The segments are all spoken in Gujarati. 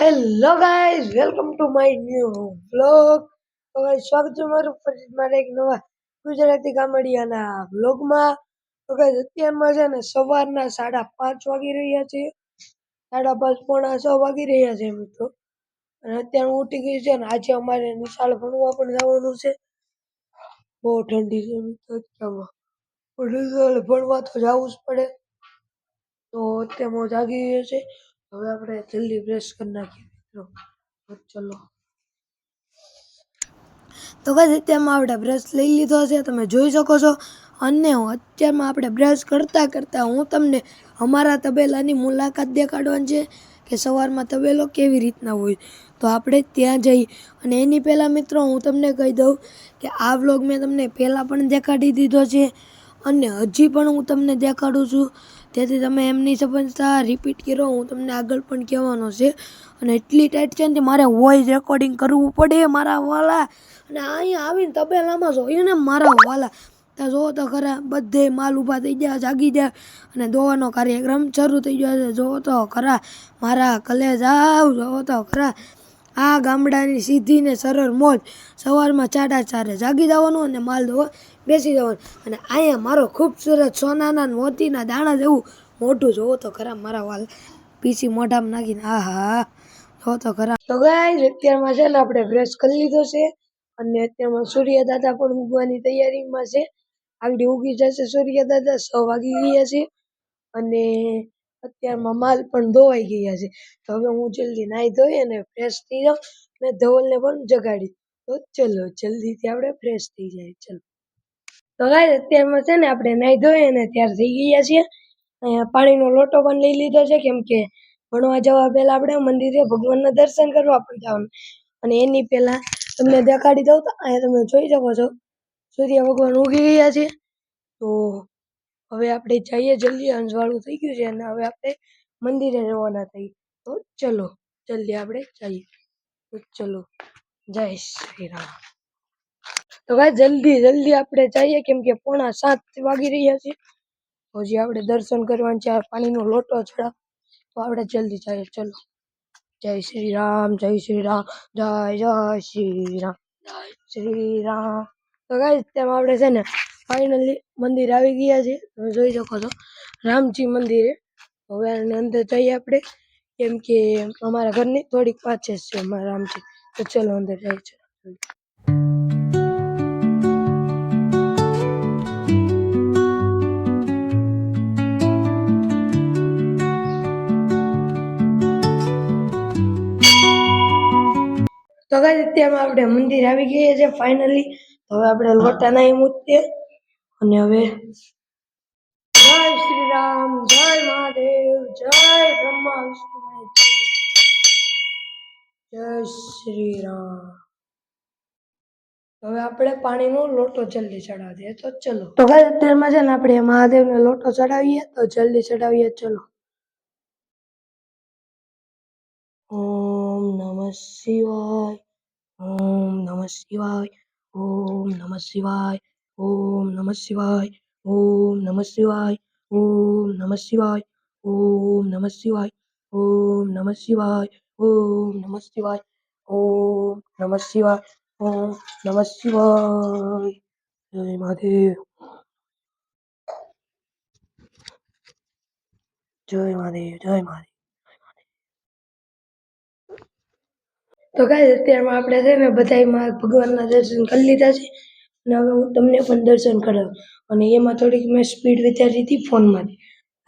Hello guys welcome to my new vlog guys સ્વાગત છે મારું ફરી મારા એક નવા ગુજરાતી કામડિયાના વ્લોગમાં તો ગાઈઝ અત્યારમાં છે ને સવારના સાડા પાંચ વાગી રહ્યા છે. સાડા પાંચ પોણા છ વાગી રહ્યા છે, મિત્રો. અને અત્યારે હું ઉઠી ગઈ છે ને આજે અમારે નિશાળ ભણવા પણ જવાનું છે. બહુ ઠંડી છે, મિત્રો, અત્યારમાં. પણ ભણવા તો જવું જ પડે. તો અત્યારમાં જાગી ગયો છે. હવે આપણે જલ્દી બ્રશ કરી નાખીએ મિત્રો. ચલો. તો ગાઈઝ અત્યારમાં આપણે બ્રશ લઈ લીધો છે, તમે જોઈ શકો છો. અને અત્યારમાં આપણે બ્રશ કરતાં કરતાં હું તમને અમારા તબેલાની મુલાકાત દેખાડવાની છે કે સવારમાં તબેલો કેવી રીતના હોય. તો આપણે ત્યાં જઈ અને એની પહેલાં મિત્રો હું તમને કહી દઉં કે આ વ્લોગ મેં તમને પહેલાં પણ દેખાડી દીધો છે. અને હજી પણ હું તમને દેખાડું છું. તેથી તમે એમની સમજતા રિપીટ કરો, હું તમને આગળ પણ કહેવાનો છે. અને એટલી ટાઈટ છે ને મારે વોઇસ રેકોર્ડિંગ કરવું પડે મારા વાલા. અને અહીંયા આવીને તબેલામાં જોયું ને મારા વાલા. ત્યાં જોવો તો ખરા, બધે માલ ઊભા થઈ ગયા, જાગી ગયા. અને દોવાનો કાર્યક્રમ શરૂ થઈ ગયો છે. જોવો તો ખરા, મારા કલેજ આવ જોવો તો ખરા. આ ગામડાની સીધી ને સરળ મોજ. સવારમાં ચાડા ચારે જાગી જવાનું અને માલ ધોવા બેસી જવાનું. અને અહીંયા મારો ખૂબસૂરત સોનાના મોતીના દાણા જેવું મોટું જોવો તો ખરા મારા વાલ. પીસી મોઢામાં નાખીને આ હા જોવો તો ખરા તો ગાય અત્યારમાં છે ને આપણે બ્રશ કરી લીધો છે. અને અત્યારમાં સૂર્ય દાદા પણ ઉગવાની તૈયારીમાં છે. આગળ ઉગી જશે સૂર્ય દાદા છ વાગી ગયા છે. અને અત્યારમાં માલ પણ ધોવાઈ ગયા છે. તો હવે હું જલ્દી નાહી ધોઈ અને ફ્રેશ થઈ જાઉં અને ધવલને પણ જગાડી. તો ચલો, જલ્દીથી આપણે ફ્રેશ થઈ જાય. ચલો. તો ગાય અત્યારમાં છે ને આપણે નાહી ધોઈ અને તૈયાર થઈ ગયા છીએ. અહીંયા પાણીનો લોટો પણ લઈ લીધો છે, કેમ કે ભણવા જવા પહેલા આપણે મંદિરે ભગવાનના દર્શન કરવા પણ જવાનું. અને એની પહેલાં તમને દેખાડી દઉં તો અહીંયા તમે જોઈ શકો છો. સૂર્ય ભગવાન ઉગી ગયા છે. તો હવે આપણે જઈએ જલ્દી, અંજવાળું થઈ ગયું છે અને હવે આપણે મંદિરે રવાના થઈ તો ચલો, જલ્દી આપણે જઈએ. તો ચલો, જય શ્રી રામ. તો ભાઈ જલ્દી જલ્દી આપણે જઈએ, કેમ કે પોણા સાત વાગી રહ્યા છે. હજી આપણે દર્શન કરવાનું છે પાણીનો લોટો ચડાવ. તો આપણે જલ્દી જઈએ, ચલો. જય શ્રી રામ, જય શ્રી રામ, જય જય શ્રી રામ, જય શ્રી રામ. તો ગાઈસ તેમ આપણે છે ને ફાઇનલી મંદિર આવી ગયા છે. તમે જોઈ શકો છો. રામજી મંદિરે. હવે આની અંદર જઈએ આપણે. કેમ કે અમારા ઘરની થોડીક પાછળ છે અમારા રામજી. તો ચલો અંદર જઈએ છે તો ગાઈસ અત્યારમાં આપણે મંદિર આવી ગયા છે ફાઇનલી હવે આપણે લોટા નાઈ મૂકીએ. અને હવે જય શ્રી રામ જય મહાદેવ જય બ્રહ્મા વિષ્ણુ જય શ્રી રામ હવે આપણે પાણીનો લોટો જલ્દી ચડાવીએ તો ચલો. તો ગાઈસ અત્યારમાં છે ને આપણે મહાદેવને લોટો ચડાવીએ તો જલ્દી ચડાવીએ ચલો. ઓમ નમઃ શિવાય ઓમ નમઃ શિવાય ઓમ નમઃ શિવાય. ઓમ નમઃ શિવાય, ઓમ નમઃ શિવાય, ઓમ નમઃ શિવાય, ઓમ નમઃ શિવાય, ઓમ નમઃ શિવાય, ઓમ નમઃ શિવાય, ઓમ નમઃ શિવાય, ઓમ નમઃ શિવાય. જય મહાદેવ. જય મહાદેવ જય મહાદેવ. તો કઈ અત્યારમાં આપણે છે ને બધાયમાં ભગવાનના દર્શન કરી લીધા છે. અને હવે હું તમને પણ દર્શન કરાવું. અને એમાં થોડીક મેં સ્પીડ વિચારી હતી ફોનમાંથી.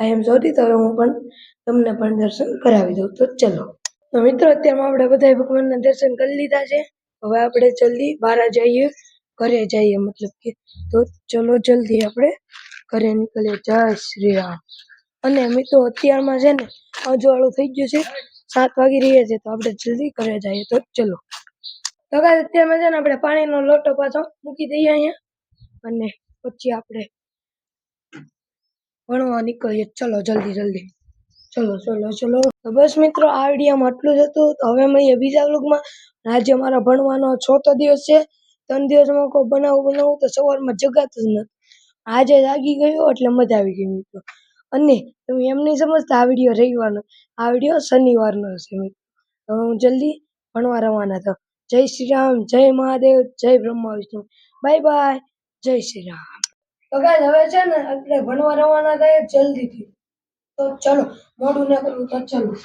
આઈ એમ જોતી તો હવે હું પણ તમને પણ દર્શન કરાવી દઉં. તો ચલો. તો મિત્રો, અત્યારમાં આપણે બધા ભગવાનના દર્શન કરી લીધા છે. હવે આપણે જલ્દી બહાર જઈએ. ઘરે જઈએ મતલબ કે. તો ચલો જલ્દી આપણે ઘરે નીકળીએ. જય શ્રી રામ. અને મિત્રો, અત્યારમાં છે ને, અજવાળું થઈ ગયું છે. સાત વાગી રહ્યા છે, તો આપણે જલ્દી ઘરે જઈએ. તો ચલો. તો ગાઈસ અત્યારમાં છે ને આપણે પાણીનો લોટો પાછો મૂકી દઈએ અહીંયા. અને પછી આપણે ભણવા નીકળીએ. ચલો, જલ્દી જલ્દી. ચલો ચલો ચલો. તો બસ મિત્રો, આ વિડીયોમાં આટલું જ હતું. તો હવે મળીએ બીજા વ્લોગમાં. આજે મારા ભણવાનો ચોથો દિવસ છે. ત્રણ દિવસમાં કોઈ બનાવું બનાવું તો સવારમાં જગાતું જ નથી આજે જાગી ગયો, એટલે મજા આવી ગઈ મિત્રો. અને તમે એમ નહીં સમજતા, આ વીડિયો રવિવારનો આ વીડિયો શનિવારનો હશે મિત્રો. હવે હું જલ્દી ભણવા રવાના થાઉં જય શ્રી રામ, જય મહાદેવ, જય બ્રહ્મા વિષ્ણુ. બાય બાય, જય શ્રી રામ. તો ગાઈસ, હવે છે ને આપણે ભણવા રવાના થાય જલ્દીથી. તો ચલો, મોડું ના કરવું તો ચલો.